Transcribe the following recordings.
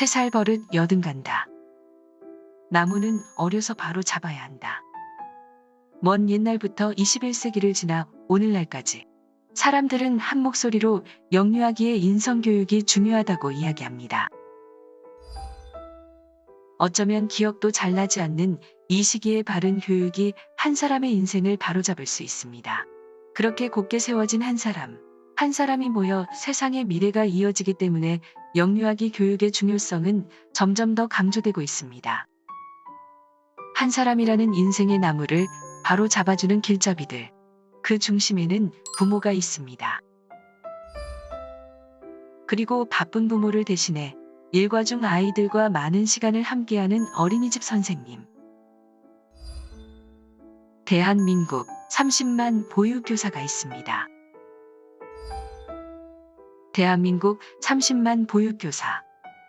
세 살 버릇 여든 간다. 나무는 어려서 바로 잡아야 한다. 먼 옛날부터 21세기를 지나 오늘날까지 사람들은 한 목소리로 영유아기의 인성교육이 중요하다고 이야기합니다. 어쩌면 기억도 잘 나지 않는 이 시기의 바른 교육이 한 사람의 인생을 바로잡을 수 있습니다. 그렇게 곧게 세워진 한 사람, 한 사람이 모여 세상의 미래가 이어지기 때문에 영유아기 교육의 중요성은 점점 더 강조되고 있습니다. 한 사람이라는 인생의 나무를 바로 잡아주는 길잡이들. 그 중심에는 부모가 있습니다. 그리고 바쁜 부모를 대신해 일과 중 아이들과 많은 시간을 함께하는 어린이집 선생님. 대한민국 30만 보육교사가 있습니다. 대한민국 30만 보육교사.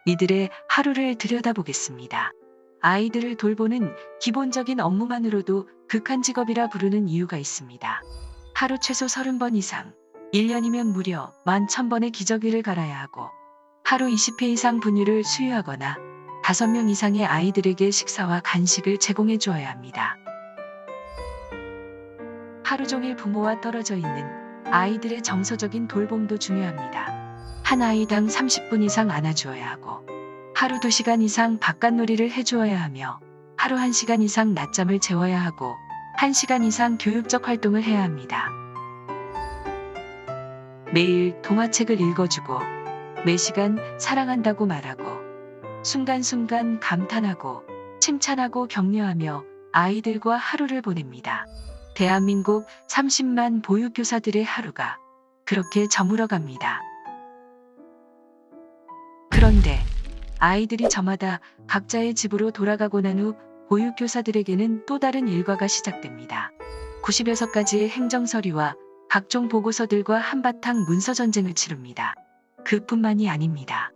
이들의 하루를 들여다보겠습니다. 아이들을 돌보는 기본적인 업무만으로도 극한 직업이라 부르는 이유가 있습니다. 하루 최소 30번 이상, 1년이면 무려 11,000번의 기저귀를 갈아야 하고, 하루 20회 이상 분유를 수유하거나 5명 이상의 아이들에게 식사와 간식을 제공해 주어야 합니다. 하루 종일 부모와 떨어져 있는 아이들의 정서적인 돌봄도 중요합니다. 한 아이당 30분 이상 안아주어야 하고, 하루 2시간 이상 바깥놀이를 해주어야 하며, 하루 1시간 이상 낮잠을 재워야 하고, 1시간 이상 교육적 활동을 해야 합니다. 매일 동화책을 읽어주고, 매시간 사랑한다고 말하고, 순간순간 감탄하고, 칭찬하고 격려하며 아이들과 하루를 보냅니다. 대한민국 30만 보육교사들의 하루가 그렇게 저물어 갑니다. 그런데 아이들이 저마다 각자의 집으로 돌아가고 난 후 보육교사들에게는 또 다른 일과가 시작됩니다. 96가지의 행정서류와 각종 보고서들과 한바탕 문서 전쟁을 치릅니다. 그뿐만이 아닙니다.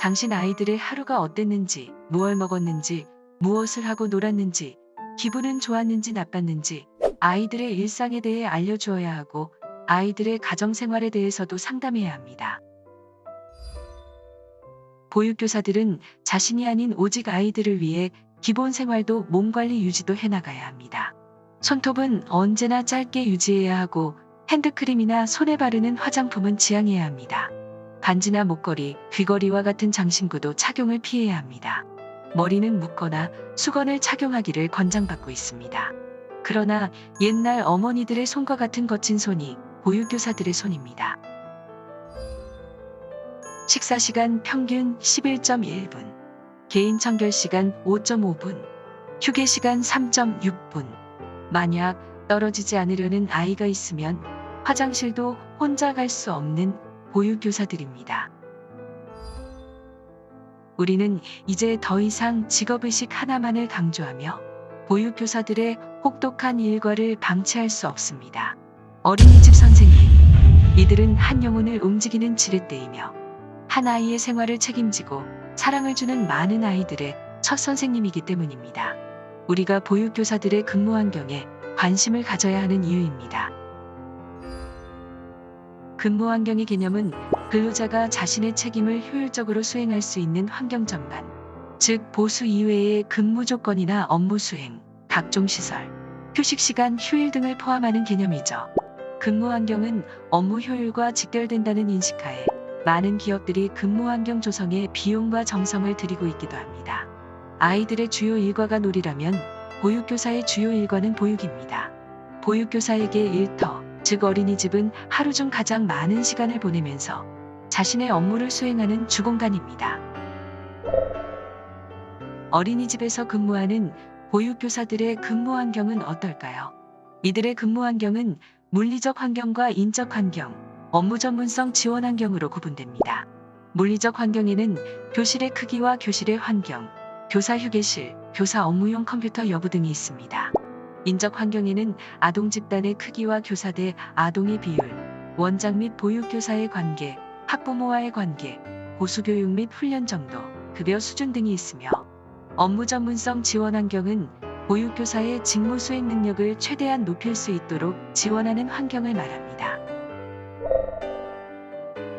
당신 아이들의 하루가 어땠는지, 무얼 먹었는지, 무엇을 하고 놀았는지, 기분은 좋았는지 나빴는지 아이들의 일상에 대해 알려주어야 하고 아이들의 가정생활에 대해서도 상담해야 합니다. 보육교사들은 자신이 아닌 오직 아이들을 위해 기본 생활도 몸 관리 유지도 해나가야 합니다. 손톱은 언제나 짧게 유지해야 하고 핸드크림이나 손에 바르는 화장품은 지양해야 합니다. 반지나 목걸이, 귀걸이와 같은 장신구도 착용을 피해야 합니다. 머리는 묶거나 수건을 착용하기를 권장받고 있습니다. 그러나 옛날 어머니들의 손과 같은 거친 손이 보육교사들의 손입니다. 식사 시간 평균 11.1분, 개인 청결 시간 5.5분, 휴게 시간 3.6분. 만약 떨어지지 않으려는 아이가 있으면 화장실도 혼자 갈 수 없는 보육교사들입니다. 우리는 이제 더 이상 직업의식 하나만을 강조하며 보육교사들의 혹독한 일과를 방치할 수 없습니다. 어린이집 선생님, 이들은 한 영혼을 움직이는 지렛대이며 한 아이의 생활을 책임지고 사랑을 주는 많은 아이들의 첫 선생님이기 때문입니다. 우리가 보육교사들의 근무 환경에 관심을 가져야 하는 이유입니다. 근무 환경의 개념은 근로자가 자신의 책임을 효율적으로 수행할 수 있는 환경 전반, 즉 보수 이외의 근무 조건이나 업무 수행, 각종 시설, 휴식 시간, 휴일 등을 포함하는 개념이죠. 근무 환경은 업무 효율과 직결된다는 인식하에 많은 기업들이 근무 환경 조성에 비용과 정성을 들이고 있기도 합니다. 아이들의 주요 일과가 놀이라면 보육교사의 주요 일과는 보육입니다. 보육교사에게 일터, 즉 어린이집은 하루 중 가장 많은 시간을 보내면서 자신의 업무를 수행하는 주공간입니다. 어린이집에서 근무하는 보육교사들의 근무 환경은 어떨까요? 이들의 근무 환경은 물리적 환경과 인적 환경, 업무 전문성 지원 환경으로 구분됩니다. 물리적 환경에는 교실의 크기와 교실의 환경, 교사 휴게실, 교사 업무용 컴퓨터 여부 등이 있습니다. 인적 환경에는 아동 집단의 크기와 교사 대 아동의 비율, 원장 및 보육교사의 관계, 학부모와의 관계, 보수교육 및 훈련 정도, 급여 수준 등이 있으며 업무 전문성 지원 환경은 보육교사의 직무 수행 능력을 최대한 높일 수 있도록 지원하는 환경을 말합니다.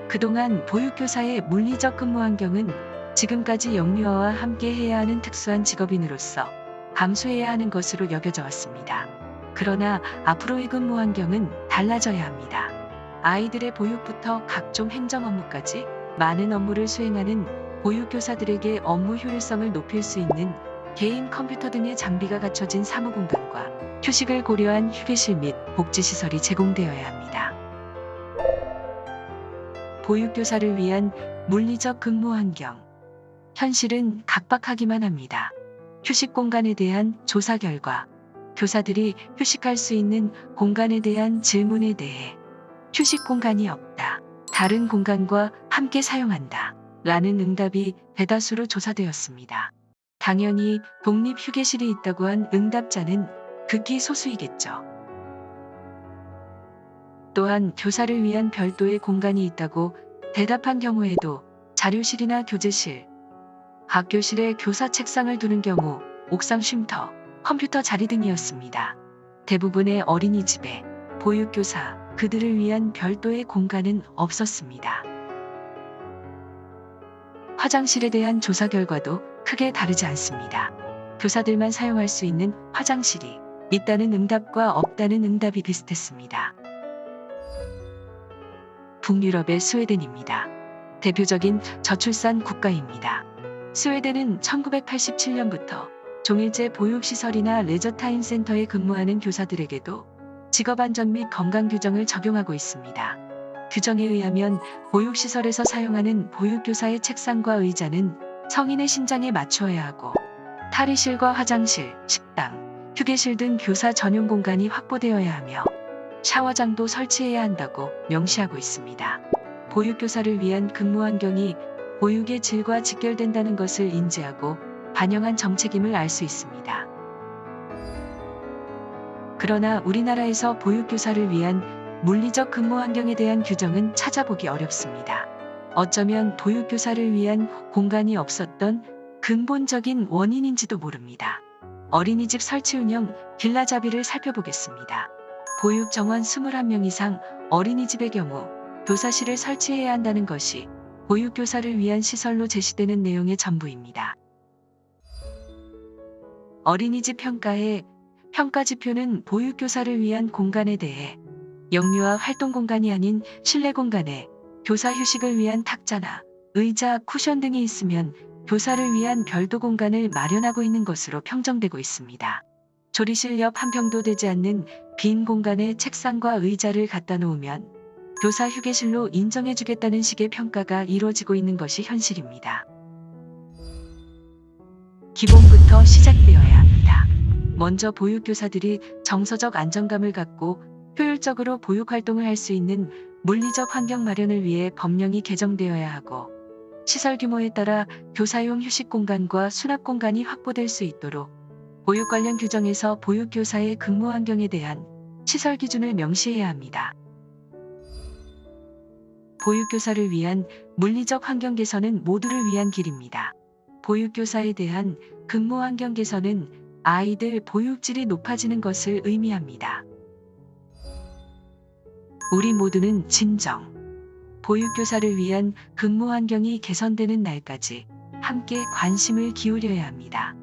그동안 보육교사의 물리적 근무 환경은 지금까지 영유아와 함께 해야 하는 특수한 직업인으로서 감수해야 하는 것으로 여겨져 왔습니다. 그러나 앞으로의 근무 환경은 달라져야 합니다. 아이들의 보육부터 각종 행정 업무까지 많은 업무를 수행하는 보육교사들에게 업무 효율성을 높일 수 있는 개인 컴퓨터 등의 장비가 갖춰진 사무공간과 휴식을 고려한 휴게실 및 복지시설이 제공되어야 합니다. 보육교사를 위한 물리적 근무 환경. 현실은 각박하기만 합니다. 휴식 공간에 대한 조사 결과, 교사들이 휴식할 수 있는 공간에 대한 질문에 대해 휴식 공간이 없다. 다른 공간과 함께 사용한다. 라는 응답이 대다수로 조사되었습니다. 당연히 독립 휴게실이 있다고 한 응답자는 극히 소수이겠죠. 또한 교사를 위한 별도의 공간이 있다고 대답한 경우에도 자료실이나 교재실, 학교실에 교사 책상을 두는 경우 옥상 쉼터, 컴퓨터 자리 등이었습니다. 대부분의 어린이집에 보육교사, 그들을 위한 별도의 공간은 없었습니다. 화장실에 대한 조사 결과도 크게 다르지 않습니다. 교사들만 사용할 수 있는 화장실이 있다는 응답과 없다는 응답이 비슷했습니다. 북유럽의 스웨덴입니다. 대표적인 저출산 국가입니다. 스웨덴은 1987년부터 종일제 보육시설이나 레저타임 센터에 근무하는 교사들에게도 직업안전 및 건강 규정을 적용하고 있습니다. 규정에 의하면 보육시설에서 사용하는 보육교사의 책상과 의자는 성인의 신장에 맞추어야 하고 탈의실과 화장실, 식당, 휴게실 등 교사 전용 공간이 확보되어야 하며 샤워장도 설치해야 한다고 명시하고 있습니다. 보육교사를 위한 근무 환경이 보육의 질과 직결된다는 것을 인지하고 반영한 정책임을 알 수 있습니다. 그러나 우리나라에서 보육교사를 위한 물리적 근무 환경에 대한 규정은 찾아보기 어렵습니다. 어쩌면 보육교사를 위한 공간이 없었던 근본적인 원인인지도 모릅니다. 어린이집 설치 운영 길라잡이를 살펴보겠습니다. 보육 정원 21명 이상 어린이집의 경우 교사실을 설치해야 한다는 것이 보육교사를 위한 시설로 제시되는 내용의 전부입니다. 어린이집 평가에 평가지표는 보육교사를 위한 공간에 대해 영유아 활동 공간이 아닌 실내 공간에 교사 휴식을 위한 탁자나 의자, 쿠션 등이 있으면 교사를 위한 별도 공간을 마련하고 있는 것으로 평정되고 있습니다. 조리실 옆 한 평도 되지 않는 빈 공간에 책상과 의자를 갖다 놓으면 교사 휴게실로 인정해주겠다는 식의 평가가 이루어지고 있는 것이 현실입니다. 기본부터 시작되어야. 먼저 보육교사들이 정서적 안정감을 갖고 효율적으로 보육 활동을 할 수 있는 물리적 환경 마련을 위해 법령이 개정되어야 하고 시설 규모에 따라 교사용 휴식 공간과 수납 공간이 확보될 수 있도록 보육 관련 규정에서 보육교사의 근무 환경에 대한 시설 기준을 명시해야 합니다. 보육교사를 위한 물리적 환경 개선은 모두를 위한 길입니다. 보육교사에 대한 근무 환경 개선은 아이들 보육질이 높아지는 것을 의미합니다. 우리 모두는 진정. 보육교사를 위한 근무 환경이 개선되는 날까지 함께 관심을 기울여야 합니다.